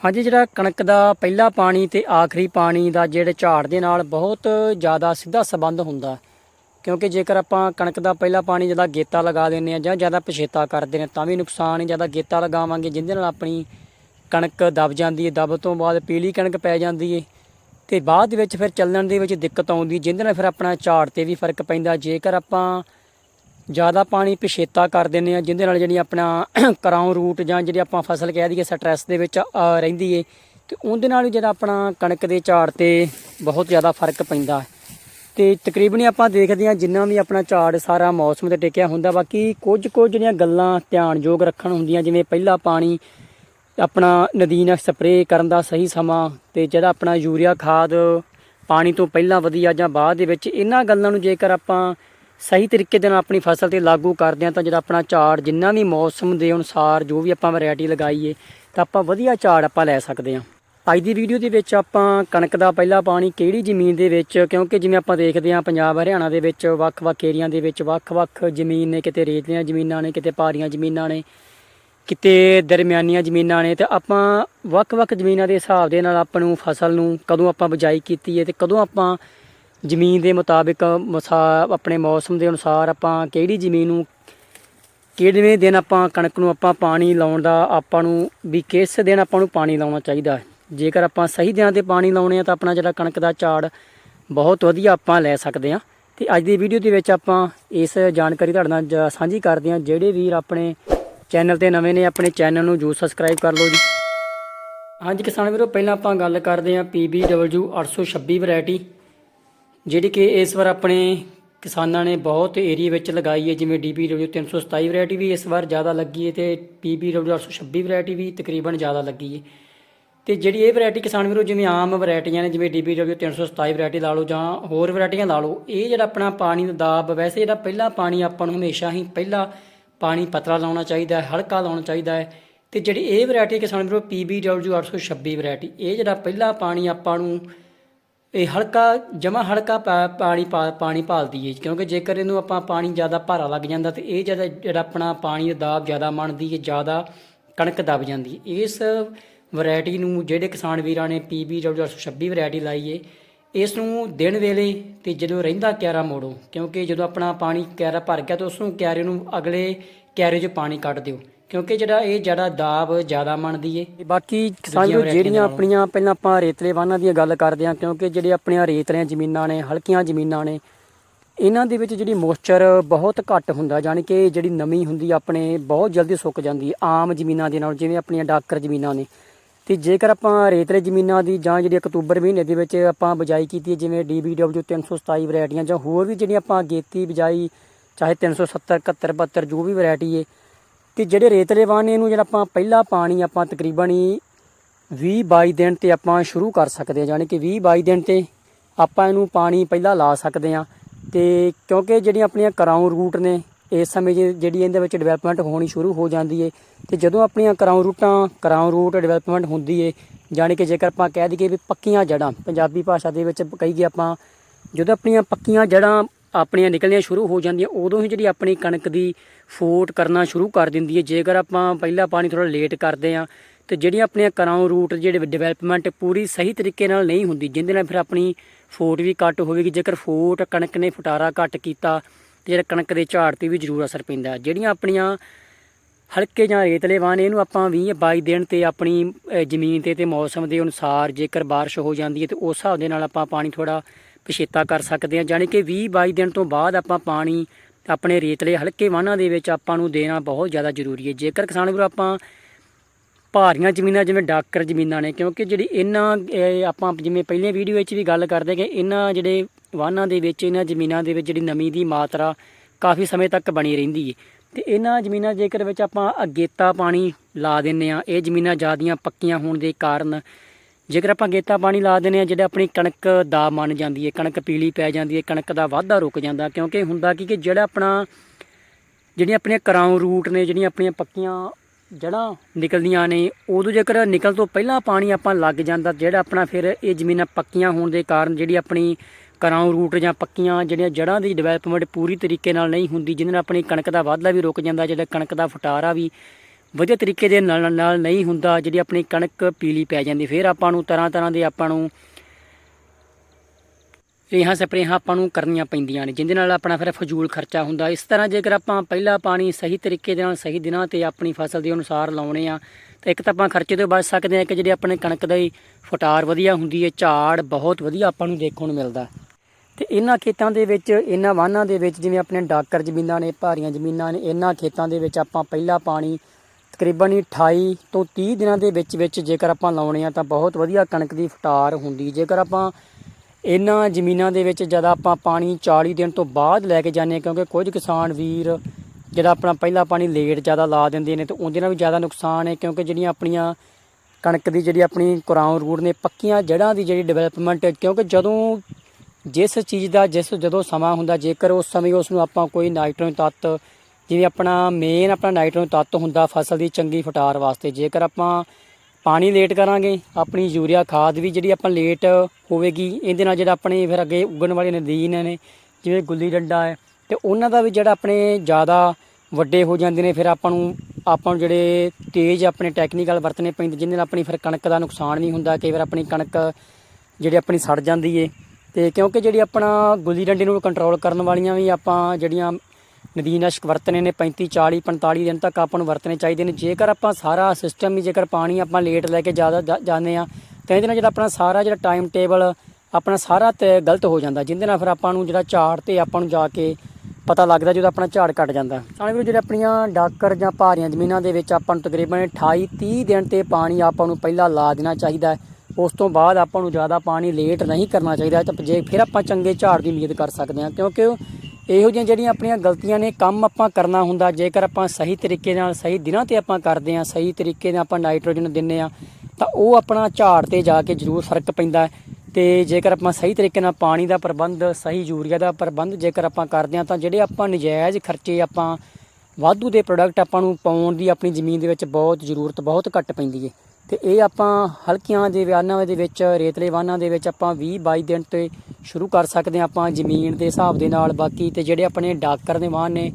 ਹਾਂਜੀ, ਜਿਹੜਾ ਕਣਕ ਦਾ ਪਹਿਲਾ ਪਾਣੀ ਤੇ ਆਖਰੀ ਪਾਣੀ ਦਾ ਜਿਹੜੇ ਝਾੜ ਦੇ ਨਾਲ ਬਹੁਤ ਜ਼ਿਆਦਾ ਸਿੱਧਾ ਸੰਬੰਧ ਹੁੰਦਾ ਕਿਉਂਕਿ ਜੇਕਰ ਆਪਾਂ ਕਣਕ ਦਾ ਪਹਿਲਾ ਪਾਣੀ ਜਿਹਦਾ ਗੇਤਾ ਲਗਾ ਦਿੰਨੇ ਆ ਜਾਂ ਜ਼ਿਆਦਾ ਪਛੇਤਾ ਕਰਦੇ ਨੇ, ਤਾਂ ਵੀ ਨੁਕਸਾਨ ਹੈ ਜ਼ਿਆਦਾ ਗੇਤਾ ਲਗਾਵਾਂਗੇ ਜਿਹਦੇ ਨਾਲ ਆਪਣੀ ਕਣਕ ਦਬ ਜਾਂਦੀ ਹੈ। ਦਬ ਤੋਂ ਬਾਅਦ ਪੀਲੀ ਕਣਕ ਪੈ ਜਾਂਦੀ ਹੈ ਤੇ ਬਾਅਦ ਵਿੱਚ ਫਿਰ ਚੱਲਣ ਦੇ ਵਿੱਚ ਦਿੱਕਤ ਆਉਂਦੀ ਜਿਹਦੇ ਨਾਲ ਫਿਰ ਆਪਣਾ ਝਾੜ ਤੇ ਵੀ ਫ਼ਰਕ ਪੈਂਦਾ। ਜੇਕਰ ਆਪਾਂ ਜ਼ਿਆਦਾ ਪਾਣੀ ਪਿਛੇਤਾ ਕਰ ਦਿੰਦੇ ਆ ਜਿਹਦੇ ਨਾਲ ਜਿਹੜੀ ਆਪਣਾ ਕਰਾਉਂ ਰੂਟ ਜਾਂ ਜਿਹੜੀ ਆਪਾਂ ਫਸਲ ਕਹਿ ਦਈਏ ਸਟ੍ਰੈਸ ਦੇ ਵਿੱਚ ਰਹਿੰਦੀ ਏ, ਤੇ ਉਹਦੇ ਨਾਲ ਵੀ ਜਿਹੜਾ ਆਪਣਾ ਕਣਕ ਦੇ ਝਾੜ ਤੇ ਬਹੁਤ ਜ਼ਿਆਦਾ ਫ਼ਰਕ ਪੈਂਦਾ ਹੈ। ਤੇ ਤਕਰੀਬਨ ਹੀ ਆਪਾਂ ਦੇਖਦੇ ਹਾਂ, ਜਿੰਨਾ ਵੀ ਆਪਣਾ ਝਾੜ ਸਾਰਾ ਮੌਸਮ ਤੇ ਟਿਕਿਆ ਹੁੰਦਾ, ਬਾਕੀ ਕੁਝ ਕੁਝ ਜਿਹੜੀਆਂ ਗੱਲਾਂ ਧਿਆਨਯੋਗ ਰੱਖਣ ਹੁੰਦੀਆਂ, ਜਿਵੇਂ ਪਹਿਲਾ ਪਾਣੀ ਆਪਣਾ ਨਦੀ ਨਾਲ ਸਪਰੇਅ ਕਰਨ ਦਾ ਸਹੀ ਸਮਾਂ ਤੇ ਜਿਹੜਾ ਆਪਣਾ ਯੂਰੀਆ ਖਾਦ ਪਾਣੀ ਤੋਂ ਪਹਿਲਾਂ ਵਧੀਆ ਜਾਂ ਬਾਅਦ ਦੇ ਵਿੱਚ, ਇਹਨਾਂ ਗੱਲਾਂ ਨੂੰ ਜੇਕਰ ਆਪਾਂ ਸਹੀ ਤਰੀਕੇ ਦੇ ਨਾਲ ਆਪਣੀ ਫਸਲ ਤੇ ਲਾਗੂ ਕਰਦੇ ਹਾਂ ਤਾਂ ਜਿਹੜਾ ਆਪਣਾ ਝਾੜ ਜਿੰਨਾ ਵੀ ਮੌਸਮ ਦੇ ਅਨੁਸਾਰ ਜੋ ਵੀ ਆਪਾਂ ਵੈਰਾਈਟੀ ਲਗਾਈਏ ਤਾਂ ਆਪਾਂ ਵਧੀਆ ਝਾੜ ਆਪਾਂ ਲੈ ਸਕਦੇ ਹਾਂ। ਅੱਜ ਦੀ ਵੀਡੀਓ ਦੇ ਵਿੱਚ ਆਪਾਂ ਕਣਕ ਦਾ ਪਹਿਲਾ ਪਾਣੀ ਕਿਹੜੀ ਜ਼ਮੀਨ ਦੇ ਵਿੱਚ, ਕਿਉਂਕਿ ਜਿਵੇਂ ਆਪਾਂ ਦੇਖਦੇ ਹਾਂ ਪੰਜਾਬ, ਹਰਿਆਣਾ ਦੇ ਵਿੱਚ ਵੱਖ-ਵੱਖ ਏਰੀਆ ਦੇ ਵਿੱਚ ਵੱਖ-ਵੱਖ ਜ਼ਮੀਨ ਨੇ, ਕਿਤੇ ਰੇਤਲੀਆਂ ਜ਼ਮੀਨਾਂ ਨੇ, ਕਿਤੇ ਪਹਾੜੀਆਂ ਜ਼ਮੀਨਾਂ ਨੇ, ਕਿਤੇ ਦਰਮਿਆਨੀਆਂ ਜ਼ਮੀਨਾਂ ਨੇ, ਤੇ ਆਪਾਂ ਵੱਖ-ਵੱਖ ਜ਼ਮੀਨਾਂ ਦੇ ਹਿਸਾਬ ਦੇ ਨਾਲ ਆਪਾਂ ਨੂੰ ਫਸਲ ਨੂੰ ਕਦੋਂ ਆਪਾਂ ਬਿਜਾਈ ਕੀਤੀ ਹੈ ਤੇ ਕਦੋਂ ਆਪਾਂ ਜ਼ਮੀਨ ਦੇ ਮੁਤਾਬਿਕ ਮਸਾ- ਆਪਣੇ ਮੌਸਮ ਦੇ ਅਨੁਸਾਰ ਆਪਾਂ ਕਿਹੜੀ ਜ਼ਮੀਨ ਨੂੰ ਕਿਹੜੇ ਦਿਨ ਆਪਾਂ ਕਣਕ ਨੂੰ ਆਪਾਂ ਪਾਣੀ ਲਾਉਣ ਦਾ ਆਪਾਂ ਨੂੰ ਵੀ ਕਿਸ ਦਿਨ ਆਪਾਂ ਨੂੰ ਪਾਣੀ ਲਾਉਣਾ ਚਾਹੀਦਾ ਹੈ। ਜੇਕਰ ਆਪਾਂ ਸਹੀ ਦਿਨਾਂ ਤੇ ਪਾਣੀ ਲਾਉਣੇ ਆ ਤਾਂ ਆਪਣਾ ਜਿਹੜਾ ਕਣਕ ਦਾ ਝਾੜ ਬਹੁਤ ਵਧੀਆ ਆਪਾਂ ਲੈ ਸਕਦੇ ਹਾਂ। ਤੇ ਅੱਜ ਦੀ ਵੀਡੀਓ ਦੇ ਵਿੱਚ ਆਪਾਂ ਇਸ ਜਾਣਕਾਰੀ ਤੁਹਾਡੇ ਨਾਲ ਸਾਂਝੀ ਕਰਦੇ ਹਾਂ। ਜਿਹੜੇ ਵੀਰ ਆਪਣੇ ਚੈਨਲ ਤੇ ਨਵੇਂ ਨੇ, ਆਪਣੇ ਚੈਨਲ ਨੂੰ ਜਰੂਰ ਸਬਸਕ੍ਰਾਈਬ ਕਰ ਲਓ ਜੀ। ਹਾਂਜੀ, ਕਿਸਾਨ ਵੀਰੋ, ਪਹਿਲਾਂ ਆਪਾਂ ਗੱਲ ਕਰਦੇ ਹਾਂ PBW 826 ਵੈਰਾਈਟੀ ਜਿਹੜੀ ਕਿ ਇਸ ਵਾਰ ਆਪਣੇ ਕਿਸਾਨਾਂ ਨੇ ਬਹੁਤ ਏਰੀਆ ਵਿੱਚ ਲਗਾਈ ਹੈ, ਜਿਵੇਂ DPW 327 ਵੈਰਾਈਟੀ ਵੀ ਇਸ ਵਾਰ ਜ਼ਿਆਦਾ ਲੱਗੀ ਹੈ ਤੇ PBW 826 ਵੈਰਾਈਟੀ ਵੀ ਤਕਰੀਬਨ ਜ਼ਿਆਦਾ ਲੱਗੀ ਹੈ। ਤੇ ਜਿਹੜੀ ਇਹ ਵੈਰਾਈਟੀ ਕਿਸਾਨ ਵੀਰੋ, ਜਿਵੇਂ ਆਮ ਵੈਰਾਈਟੀਆਂ ਨੇ, ਜਿਵੇਂ DPW 327 ਵੈਰਾਈਟੀ ਲਾ ਲਓ ਜਾਂ ਹੋਰ ਵੈਰਾਈਟੀਆਂ ਲਾ ਲਓ, ਇਹ ਜਿਹੜਾ ਆਪਣਾ ਪਾਣੀ ਦਾ ਦਾਬ, ਵੈਸੇ ਜਿਹੜਾ ਪਹਿਲਾ ਪਾਣੀ ਆਪਾਂ ਨੂੰ ਹਮੇਸ਼ਾ ਹੀ ਪਹਿਲਾ ਪਾਣੀ ਪਤਲਾ ਲਾਉਣਾ ਚਾਹੀਦਾ ਹੈ, ਹਲਕਾ ਲਾਉਣਾ ਚਾਹੀਦਾ ਹੈ, ਤੇ ਜਿਹੜੀ ਇਹ ਵੈਰਾਈਟੀ ਕਿਸਾਨ ਵੀਰੋ PBW 826 ਵੈਰਾਈਟੀ, ਇਹ ਜਿਹੜਾ ਪਹਿਲਾ ਪਾਣੀ ਆਪਾਂ ਨੂੰ ਇਹ ਹਲਕਾ ਜਮਾ ਹਲਕਾ ਪਾ- ਪਾਣੀ ਪਾਣੀ ਭਾਲਦੀ ਹੈ ਕਿਉਂਕਿ ਜੇਕਰ ਇਹਨੂੰ ਆਪਾਂ ਪਾਣੀ ਜ਼ਿਆਦਾ ਭਾਰਾ ਲੱਗ ਜਾਂਦਾ ਤੇ ਇਹ ਜਿਹੜਾ ਜਿਹੜਾ ਆਪਣਾ ਪਾਣੀ ਦਾ ਦਾਬ ਜ਼ਿਆਦਾ ਮੰਨਦੀ ਹੈ, ਜ਼ਿਆਦਾ ਕਣਕ ਦਬ ਜਾਂਦੀ ਹੈ। ਇਸ ਵੈਰਾਈਟੀ ਨੂੰ ਜਿਹੜੇ ਕਿਸਾਨ ਵੀਰਾਂ ਨੇ PBW 826 ਵੈਰਾਈਟੀ ਲਾਈ ਏ, ਇਸ ਨੂੰ ਦਿਨ ਵੇਲੇ ਤੇ ਜਦੋਂ ਰਹਿੰਦਾ ਕਿਆਰਾ ਮੋੜੋ, ਕਿਉਂਕਿ ਜਦੋਂ ਆਪਣਾ ਪਾਣੀ ਕਿਆਰਾ ਭਰ ਗਿਆ ਤਾਂ ਉਸ ਨੂੰ ਕਿਆਰੇ ਨੂੰ ਅਗਲੇ ਕਿਆਰੇ 'ਚ ਪਾਣੀ ਕੱਢ ਦਿਓ। ਕਿਉਂਕਿ ਜਿਹੜਾ ਇਹ ਜਿਹੜਾ ਦਾਬ ਜ਼ਿਆਦਾ ਮੰਨਦੀ ਏ ਬਾਕੀ ਕਿਸਾਨ ਦੂਜੀਆਂ ਜਿਹੜੀਆਂ। ਆਪਣੀਆਂ ਪਹਿਲਾਂ ਆਪਾਂ ਰੇਤਲੇ ਵਾਹਨਾਂ ਦੀਆਂ ਗੱਲ ਕਰਦੇ ਹਾਂ ਕਿਉਂਕਿ ਜਿਹੜੇ ਆਪਣੀਆਂ ਰੇਤਲੀਆਂ ਜ਼ਮੀਨਾਂ ਨੇ ਹਲਕੀਆਂ ਜ਼ਮੀਨਾਂ ਨੇ ਇਹਨਾਂ ਦੇ ਵਿੱਚ ਜਿਹੜੀ ਮੋਇਸਚਰ ਬਹੁਤ ਘੱਟ ਹੁੰਦਾ ਯਾਨੀ ਕਿ ਜਿਹੜੀ ਨਮੀ ਹੁੰਦੀ ਆਪਣੇ ਬਹੁਤ ਜਲਦੀ ਸੁੱਕ ਜਾਂਦੀ ਆਮ ਜ਼ਮੀਨਾਂ ਦੇ ਨਾਲ ਜਿਵੇਂ ਆਪਣੀਆਂ ਡਾਕਰ ਜ਼ਮੀਨਾਂ ਨੇ ਤੇ ਜੇਕਰ ਆਪਾਂ ਰੇਤਲੇ ਜ਼ਮੀਨਾਂ ਦੀ ਜਾਂ ਜਿਹੜੀ ਅਕਤੂਬਰ ਮਹੀਨੇ ਦੇ ਵਿੱਚ ਆਪਾਂ ਬਿਜਾਈ ਕੀਤੀ ਹੈ ਜਿਵੇਂ DBW 327 ਵੈਰਾਈਟੀਆਂ ਜਾਂ ਹੋਰ ਵੀ ਜਿਹੜੀਆਂ ਆਪਾਂ ਗੇਤੀ ਬਿਜਾਈ ਚਾਹੇ 370 71 72 ਜੋ ਵੀ ਵੈਰਾਈਟੀ ਹੈ ਤੇ ਜਿਹੜੇ ਰੇਤਲੇ ਵਾਹਨ ਨੇ, ਇਹਨੂੰ ਜਿਹੜਾ ਆਪਾਂ ਪਹਿਲਾ ਪਾਣੀ ਆਪਾਂ ਤਕਰੀਬਨ ਹੀ 20 22 ਦਿਨ ਤੇ ਆਪਾਂ ਸ਼ੁਰੂ ਕਰ ਸਕਦੇ ਹਾਂ ਯਾਨੀ ਕਿ 20 22 ਦਿਨ ਤੇ ਆਪਾਂ ਇਹਨੂੰ ਪਾਣੀ ਪਹਿਲਾਂ ਲਾ ਸਕਦੇ ਹਾਂ। ਤੇ ਕਿਉਂਕਿ ਜਿਹੜੀਆਂ ਆਪਣੀਆਂ ਕਰਾਉਂ ਰੂਟ ਨੇ, ਇਸ ਸਮੇਂ ਜੇ- ਜਿਹੜੀ ਇਹਦੇ ਵਿੱਚ ਡਿਵੈਲਪਮੈਂਟ ਹੋਣੀ ਸ਼ੁਰੂ ਹੋ ਜਾਂਦੀ ਏ, ਤੇ ਜਦੋਂ ਆਪਣੀਆਂ ਕਰਾਉਂ ਰੂਟਾਂ ਕਰਾਉਂ ਰੂਟ ਡਿਵੈਲਪਮੈਂਟ ਹੁੰਦੀ ਏ ਯਾਨੀ ਕਿ ਜੇਕਰ ਆਪਾਂ ਕਹਿ ਦਈਏ ਵੀ ਪੱਕੀਆਂ ਜੜਾਂ ਪੰਜਾਬੀ ਭਾਸ਼ਾ ਦੇ ਵਿੱਚ ਕਹੀਏ ਆਪਾਂ, ਜਦੋਂ ਆਪਣੀਆਂ ਪੱਕੀਆਂ ਜੜਾਂ ਆਪਣੀਆਂ ਨਿਕਲਣੀਆਂ ਸ਼ੁਰੂ ਹੋ ਜਾਂਦੀਆਂ, ਉਦੋਂ ਹੀ ਜਿਹੜੀ ਆਪਣੀ ਕਣਕ ਦੀ ਫੋਟ ਕਰਨਾ ਸ਼ੁਰੂ ਕਰ ਦਿੰਦੀ ਹੈ। ਜੇਕਰ ਆਪਾਂ ਪਹਿਲਾ ਪਾਣੀ ਥੋੜਾ ਲੇਟ ਕਰਦੇ ਆ ਤੇ ਜਿਹੜੀਆਂ ਆਪਣੀਆਂ ਕਰਾਉ ਰੂਟ ਜਿਹੜੇ ਡਿਵੈਲਪਮੈਂਟ ਪੂਰੀ ਸਹੀ ਤਰੀਕੇ ਨਾਲ ਨਹੀਂ ਹੁੰਦੀ ਜਿੰਦੇ ਨਾਲ ਫਿਰ ਆਪਣੀ ਫੋਟ ਵੀ ਘੱਟ ਹੋਵੇਗੀ। ਜੇਕਰ ਫੋਟ ਕਣਕ ਨੇ ਫਟਾਰਾ ਘੱਟ ਕੀਤਾ, ਤੇ ਜਿਹੜਾ ਕਣਕ ਦੇ ਝਾੜ ਤੇ ਵੀ ਜ਼ਰੂਰ ਅਸਰ ਪੈਂਦਾ। ਜਿਹੜੀਆਂ ਆਪਣੀਆਂ ਹਲਕੇ ਜਾਂ ਰੇਤਲੇ ਵਾਹਨ, ਇਹਨੂੰ ਆਪਾਂ 20 22 ਦਿਨ ਤੇ ਆਪਣੀ ਜ਼ਮੀਨ ਤੇ ਤੇ ਮੌਸਮ ਦੇ ਅਨੁਸਾਰ ਜੇਕਰ ਬਾਰਿਸ਼ ਹੋ ਜਾਂਦੀ ਹੈ, ਤੇ ਉਸ ਹਿਸਾਬ ਦੇ ਨਾਲ ਆਪਾਂ ਪਾਣੀ ਥੋੜਾ ਪਿਛੇਤਾ ਕਰ ਸਕਦੇ ਹਾਂ ਯਾਨੀ ਕਿ 20 22 ਦਿਨ ਤੋਂ ਬਾਅਦ ਆਪਾਂ ਪਾਣੀ ਆਪਣੇ ਰੇਤਲੇ ਹਲਕੇ ਵਾਹਨਾਂ ਦੇ ਵਿੱਚ ਆਪਾਂ ਨੂੰ ਦੇਣਾ ਬਹੁਤ ਜ਼ਿਆਦਾ ਜ਼ਰੂਰੀ ਹੈ। ਜੇਕਰ ਕਿਸਾਨ ਵੀਰੋ ਆਪਾਂ ਭਾਰੀਆਂ ਜ਼ਮੀਨਾਂ ਜਿਵੇਂ ਡਾਕਰ ਜ਼ਮੀਨਾਂ ਨੇ, ਕਿਉਂਕਿ ਜਿਹੜੀ ਇਹਨਾਂ ਆਪਾਂ ਜਿਵੇਂ ਪਹਿਲੀਆਂ ਵੀਡੀਓ ਵਿੱਚ ਵੀ ਗੱਲ ਕਰਦੇ ਕਿ ਇਹਨਾਂ ਜਿਹੜੇ ਵਾਹਨਾਂ ਦੇ ਵਿੱਚ, ਇਹਨਾਂ ਜ਼ਮੀਨਾਂ ਦੇ ਵਿੱਚ ਜਿਹੜੀ ਨਮੀ ਦੀ ਮਾਤਰਾ ਕਾਫੀ ਸਮੇਂ ਤੱਕ ਬਣੀ ਰਹਿੰਦੀ ਹੈ। ਤੇ ਇਹਨਾਂ ਜ਼ਮੀਨਾਂ ਜੇਕਰ ਵਿੱਚ ਆਪਾਂ ਅਗੇਤਾ ਪਾਣੀ ਲਾ ਦਿੰਨੇ ਆ ਇਹ ਜ਼ਮੀਨਾਂ ਜ਼ਿਆਦੀਆਂ ਪੱਕੀਆਂ ਹੋਣ ਦੇ ਕਾਰਨ ਜੇਕਰ ਆਪਾਂ ਗੇਤਾ ਪਾਣੀ ਲਾ ਦਿੰਦੇ ਆ ਜਿਹੜੇ ਆਪਣੀ ਕਣਕ ਦਾ ਮੰਨ ਜਾਂਦੀ ਹੈ, ਕਣਕ ਪੀਲੀ ਪੈ ਜਾਂਦੀ ਹੈ, ਕਣਕ ਦਾ ਵਾਧਾ ਰੁਕ ਜਾਂਦਾ, ਕਿਉਂਕਿ ਹੁੰਦਾ ਕੀ ਕਿ ਜਿਹੜਾ ਆਪਣਾ, ਜਿਹੜੀਆਂ ਆਪਣੀਆਂ ਕਰਾਉਂ ਰੂਟ ਨੇ, ਜਿਹੜੀਆਂ ਆਪਣੀਆਂ ਪੱਕੀਆਂ ਜੜ੍ਹਾਂ ਨਿਕਲਦੀਆਂ ਨੇ, ਉਦੋਂ ਜੇਕਰ ਨਿਕਲ ਤੋਂ ਪਹਿਲਾਂ ਪਾਣੀ ਆਪਾਂ ਲੱਗ ਜਾਂਦਾ, ਜਿਹੜਾ ਆਪਣਾ ਫਿਰ ਇਹ ਜ਼ਮੀਨਾਂ ਪੱਕੀਆਂ ਹੋਣ ਦੇ ਕਾਰਨ ਜਿਹੜੀ ਆਪਣੀ ਕਰਾਉਂ ਰੂਟ ਜਾਂ ਪੱਕੀਆਂ ਜਿਹੜੀਆਂ ਜੜ੍ਹਾਂ ਦੀ ਡਿਵੈਲਪਮੈਂਟ ਪੂਰੀ ਤਰੀਕੇ ਨਾਲ ਨਹੀਂ ਹੁੰਦੀ, ਜਿਹਦੇ ਨਾਲ ਆਪਣੀ ਕਣਕ ਦਾ ਵਾਧਾ ਵੀ ਰੁਕ ਜਾਂਦਾ, ਜਿਹੜਾ ਕਣਕ ਦਾ ਫਟਾਰਾ ਵੀ ਵਧੀਆ ਤਰੀਕੇ ਦੇ ਨਾਲ ਨਾਲ ਨਹੀਂ ਹੁੰਦਾ, ਜਿਹੜੀ ਆਪਣੀ ਕਣਕ ਪੀਲੀ ਪੈ ਜਾਂਦੀ, ਫਿਰ ਆਪਾਂ ਨੂੰ ਤਰ੍ਹਾਂ ਤਰ੍ਹਾਂ ਦੇ ਆਪਾਂ ਨੂੰ ਰੇਹਾਂ ਸਪਰੇਹਾਂ ਆਪਾਂ ਨੂੰ ਕਰਨੀਆਂ ਪੈਂਦੀਆਂ ਨੇ ਜਿੰਦੇ ਨਾਲ ਆਪਣਾ ਫਿਰ ਫਜ਼ੂਲ ਖਰਚਾ ਹੁੰਦਾ। ਇਸ ਤਰ੍ਹਾਂ ਜੇਕਰ ਆਪਾਂ ਪਹਿਲਾ ਪਾਣੀ ਸਹੀ ਤਰੀਕੇ ਦੇ ਨਾਲ, ਸਹੀ ਦਿਨਾਂ ਤੇ ਆਪਣੀ ਫਸਲ ਦੇ ਅਨੁਸਾਰ ਲਾਉਣੇ ਆ, ਤਾਂ ਇੱਕ ਤਾਂ ਆਪਾਂ ਖਰਚੇ ਤੋਂ ਬਚ ਸਕਦੇ ਆ ਕਿ ਜਿਹੜੇ ਆਪਣੇ ਕਣਕ ਦਾ ਹੀ ਫਟਾਰ ਵਧੀਆ ਹੁੰਦੀ ਹੈ, ਝਾੜ ਬਹੁਤ ਵਧੀਆ ਆਪਾਂ ਨੂੰ ਦੇਖਣ ਨੂੰ ਮਿਲਦਾ। ਤੇ ਇਹਨਾਂ ਖੇਤਾਂ ਦੇ ਵਿੱਚ, ਇਹਨਾਂ ਵਾਹਨਾਂ ਦੇ ਵਿੱਚ, ਜਿਵੇਂ ਆਪਣੇ ਡਾਕਰ ਜ਼ਮੀਨਾਂ ਨੇ, ਭਾਰੀਆਂ ਜ਼ਮੀਨਾਂ ਨੇ, ਇਹਨਾਂ ਖੇਤਾਂ ਦੇ ਵਿੱਚ ਆਪਾਂ ਪਹਿਲਾ ਪਾਣੀ ਤਕਰੀਬਨ ਹੀ 28 ਤੋਂ 30 ਦਿਨਾਂ ਦੇ ਵਿੱਚ ਵਿੱਚ ਜੇਕਰ ਆਪਾਂ ਲਾਉਣੇ ਆ ਤਾਂ ਬਹੁਤ ਵਧੀਆ ਕਣਕ ਦੀ ਫਟਾਰ ਹੁੰਦੀ। ਜੇਕਰ ਆਪਾਂ ਇਹਨਾਂ ਜ਼ਮੀਨਾਂ ਦੇ ਵਿੱਚ ਜਦ ਆਪਾਂ ਪਾਣੀ 40 ਦਿਨ ਤੋਂ ਬਾਅਦ ਲੈ ਕੇ ਜਾਂਦੇ ਹਾਂ, ਕਿਉਂਕਿ ਕੁਝ ਕਿਸਾਨ ਵੀਰ ਜਿਹੜਾ ਆਪਣਾ ਪਹਿਲਾ ਪਾਣੀ ਲੇਟ ਜ਼ਿਆਦਾ ਲਾ ਦਿੰਦੇ ਨੇ, ਤੇ ਉਹਦੇ ਨਾਲ ਵੀ ਜ਼ਿਆਦਾ ਨੁਕਸਾਨ ਹੈ, ਕਿਉਂਕਿ ਜਿਹੜੀਆਂ ਆਪਣੀਆਂ ਕਣਕ ਦੀ ਜਿਹੜੀ ਆਪਣੀ ਕਰਾਉਂ ਰੂਟ ਨੇ, ਪੱਕੀਆਂ ਜੜ੍ਹਾਂ ਦੀ ਜਿਹੜੀ ਡਿਵੈਲਪਮੈਂਟ ਕਿਉਂਕਿ ਜਦੋਂ ਜਿਸ ਚੀਜ਼ ਦਾ, ਜਿਸ ਜਦੋਂ ਸਮਾਂ ਹੁੰਦਾ, ਜੇਕਰ ਉਸ ਸਮੇਂ ਉਸ ਨੂੰ ਆਪਾਂ ਕੋਈ ਨਾਈਟ੍ਰੋਜਨ ਤੱਤ ਜਿਵੇਂ ਆਪਣਾ ਮੇਨ ਆਪਣਾ ਨਾਈਟ੍ਰੋਜਨ ਤੱਤ ਹੁੰਦਾ, ਫਸਲ ਦੀ ਚੰਗੀ ਫਟਾਰ ਵਾਸਤੇ। ਜੇਕਰ ਆਪਾਂ ਪਾਣੀ ਲੇਟ ਕਰਾਂਗੇ, ਆਪਣੀ ਯੂਰੀਆ, ਖਾਦ ਵੀ ਜਿਹੜੀ ਆਪਾਂ ਲੇਟ ਹੋਵੇਗੀ, ਇਹਦੇ ਨਾਲ ਜਿਹੜਾ ਆਪਣੇ ਫਿਰ ਅੱਗੇ ਉੱਗਣ ਵਾਲੇ ਨਦੀਨ ਨੇ, ਜਿਵੇਂ ਗੁੱਲੀ ਡੰਡਾ ਹੈ, ਤੇ ਉਹਨਾਂ ਦਾ ਵੀ ਜਿਹੜਾ ਆਪਣੇ ਜ਼ਿਆਦਾ ਵੱਡੇ ਹੋ ਜਾਂਦੇ ਨੇ, ਫਿਰ ਆਪਾਂ ਨੂੰ ਆਪਾਂ ਨੂੰ ਜਿਹੜੇ ਤੇਜ਼ ਆਪਣੇ ਟੈਕਨੀਕਲ ਵਰਤਨੇ ਪੈਂਦੇ, ਜਿਹਦੇ ਨਾਲ ਆਪਣੀ ਫਿਰ ਕਣਕ ਦਾ ਨੁਕਸਾਨ ਵੀ ਹੁੰਦਾ, ਕਈ ਵਾਰ ਆਪਣੀ ਕਣਕ ਜਿਹੜੀ ਆਪਣੀ ਸੜ ਜਾਂਦੀ ਏ। ਤੇ ਕਿਉਂਕਿ ਜਿਹੜੀ ਆਪਣਾ ਗੁੱਲੀ ਡੰਡੇ ਨੂੰ ਕੰਟਰੋਲ ਕਰਨ ਵਾਲੀਆਂ ਵੀ ਆਪਾਂ ਜਿਹੜੀਆਂ ਨਦੀਨਾਸ਼ਕ ਵਰਤਨੇ ਨੇ 35 40 45 ਦਿਨ ਤੱਕ ਆਪਾਂ ਨੂੰ ਵਰਤਨੇ ਚਾਹੀਦੇ ਨੇ। ਜੇਕਰ ਆਪਾਂ ਸਾਰਾ ਸਿਸਟਮ ਹੀ ਜੇਕਰ ਪਾਣੀ ਆਪਾਂ ਲੇਟ ਲੈ ਕੇ ਜ਼ਿਆਦਾ ਜਾਂਦੇ ਆ ਤਾਂ ਇਹਦੇ ਨਾਲ ਜਿਹੜਾ ਆਪਣਾ ਸਾਰਾ ਜਿਹੜਾ ਟਾਈਮ ਟੇਬਲ ਆਪਣਾ ਸਾਰਾ ਤੇ ਗਲਤ ਹੋ ਜਾਂਦਾ। ਜਿਹਦੇ ਨਾਲ ਫਿਰ ਆਪਾਂ ਨੂੰ ਜਿਹੜਾ ਝਾੜ ਤੇ ਆਪਾਂ ਨੂੰ ਜਾ ਕੇ ਪਤਾ ਲੱਗਦਾ ਜਦੋਂ ਆਪਣਾ ਝਾੜ ਘਟ ਜਾਂਦਾ। ਸਾਲੇ ਵੀਰੋ, ਜਿਹੜੇ ਆਪਣੀਆਂ ਡਾਕਰ ਜਾਂ ਭਾਰੀਆਂ ਜ਼ਮੀਨਾਂ ਦੇ ਵਿੱਚ ਆਪਾਂ ਨੂੰ ਤਕਰੀਬਨ 28 30 ਦਿਨ ਤੇ ਪਾਣੀ ਆਪਾਂ ਨੂੰ ਪਹਿਲਾਂ ਲਾ ਦੇਣਾ ਚਾਹੀਦਾ ਉਸ ਤੋਂ ਬਾਅਦ ਆਪਾਂ ਨੂੰ ਜ਼ਿਆਦਾ ਪਾਣੀ ਲੇਟ ਨਹੀਂ ਕਰਨਾ ਚਾਹੀਦਾ। ਤਾਂ ਜੇ ਫਿਰ ਆਪਾਂ ਚੰਗੇ ਝਾੜ ਦੀ ਉਮੀਦ ਕਰ ਸਕਦੇ ਹਾਂ, ਕਿਉਂਕਿ ਉਹ ਇਹੋ ਜਿਹੀਆਂ ਜਿਹੜੀਆਂ ਆਪਣੀਆਂ ਗਲਤੀਆਂ ਨੇ, ਕੰਮ ਆਪਾਂ ਕਰਨਾ ਹੁੰਦਾ, ਜੇਕਰ ਆਪਾਂ ਸਹੀ ਤਰੀਕੇ ਨਾਲ, ਸਹੀ ਦਿਨਾਂ ਤੇ ਆਪਾਂ ਕਰਦੇ ਹਾਂ, ਸਹੀ ਤਰੀਕੇ ਨਾਲ ਆਪਾਂ ਨਾਈਟ੍ਰੋਜਨ ਦਿੰਨੇ ਆ ਤਾਂ ਉਹ ਆਪਣਾ ਝਾੜ ਤੇ ਜਾ ਕੇ ਜ਼ਰੂਰ ਫ਼ਰਕ ਪੈਂਦਾ ਹੈ। ਤੇ ਜੇਕਰ ਆਪਾਂ ਸਹੀ ਤਰੀਕੇ ਨਾਲ ਪਾਣੀ ਦਾ ਪ੍ਰਬੰਧ, ਸਹੀ ਯੂਰੀਆ ਦਾ ਪ੍ਰਬੰਧ ਜੇਕਰ ਆਪਾਂ ਕਰਦੇ ਹਾਂ, ਤਾਂ ਜਿਹੜੇ ਆਪਾਂ ਨਜਾਇਜ਼ ਖਰਚੇ ਆਪਾਂ ਵਾਧੂ ਦੇ ਪ੍ਰੋਡਕਟ ਆਪਾਂ ਨੂੰ ਪਾਉਣ ਦੀ ਆਪਣੀ ਜ਼ਮੀਨ ਦੇ ਵਿੱਚ ਬਹੁਤ ਜ਼ਰੂਰਤ ਬਹੁਤ ਘੱਟ ਪੈਂਦੀ ਹੈ। ਤੇ ਇਹ ਆਪਾਂ ਹਲਕੀਆਂ ਦੇ ਵਿਆਨਾਂ ਦੇ ਵਿੱਚ, ਰੇਤਲੇ ਵਾਹਨਾਂ ਦੇ ਵਿੱਚ ਆਪਾਂ 20 22 ਦਿਨ ਤੇ ਸ਼ੁਰੂ ਕਰ ਸਕਦੇ ਹਾਂ ਆਪਾਂ ਜ਼ਮੀਨ ਦੇ ਹਿਸਾਬ ਦੇ ਨਾਲ। ਬਾਕੀ ਤੇ ਜਿਹੜੇ ਆਪਣੇ ਡਾਕਰ ਦੇ ਵਾਹਨ ਨੇ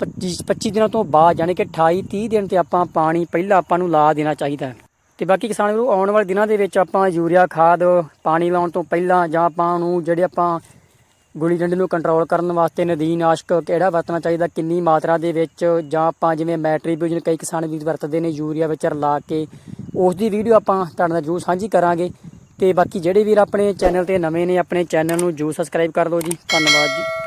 25 25 ਦਿਨਾਂ ਤੋਂ ਬਾਅਦ ਯਾਨੀ ਕਿ 28 30 ਦਿਨ ਤੇ ਆਪਾਂ ਪਾਣੀ ਪਹਿਲਾਂ ਆਪਾਂ ਨੂੰ ਲਾ ਦੇਣਾ ਚਾਹੀਦਾ ਹੈ। ਤੇ ਬਾਕੀ ਕਿਸਾਨ ਵੀਰੋ, ਆਉਣ ਵਾਲੇ ਦਿਨਾਂ ਦੇ ਵਿੱਚ ਆਪਾਂ ਯੂਰੀਆ, ਖਾਦ ਪਾਣੀ ਲਾਉਣ ਤੋਂ ਪਹਿਲਾਂ ਜਾਂ ਆਪਾਂ ਨੂੰ ਜਿਹੜੇ ਆਪਾਂ ਗੁਲੀ ਡੰਡੇ ਨੂੰ ਕੰਟਰੋਲ ਕਰਨ ਵਾਸਤੇ ਨਦੀਨਾਸ਼ਕ ਕਿਹੜਾ ਵਰਤਣਾ ਚਾਹੀਦਾ? ਕਿੰਨੀ ਮਾਤਰਾ ਦੇ ਵਿੱਚ? ਜਾਂ ਆਪਾਂ ਜਿਵੇਂ ਮੈਟਰੀਬਿਊਜਨ ਕਈ ਕਿਸਾਨ ਵੀ ਵਰਤਦੇ ਨੇ ਯੂਰੀਆ ਵਿੱਚ ਰਲਾ ਕੇ। ਉਸ ਦੀ ਵੀਡੀਓ ਆਪਾਂ ਤੁਹਾਡੇ ਨਾਲ ਜ਼ਰੂਰ ਸਾਂਝੀ ਕਰਾਂਗੇ। ਤੇ ਬਾਕੀ ਜਿਹੜੇ ਵੀਰ ਆਪਣੇ ਚੈਨਲ ਤੇ ਨਵੇਂ ਨੇ, ਆਪਣੇ ਚੈਨਲ ਨੂੰ ਜ਼ਰੂਰ ਸਬਸਕ੍ਰਾਈਬ ਕਰ ਲਓ ਜੀ। ਧੰਨਵਾਦ ਜੀ।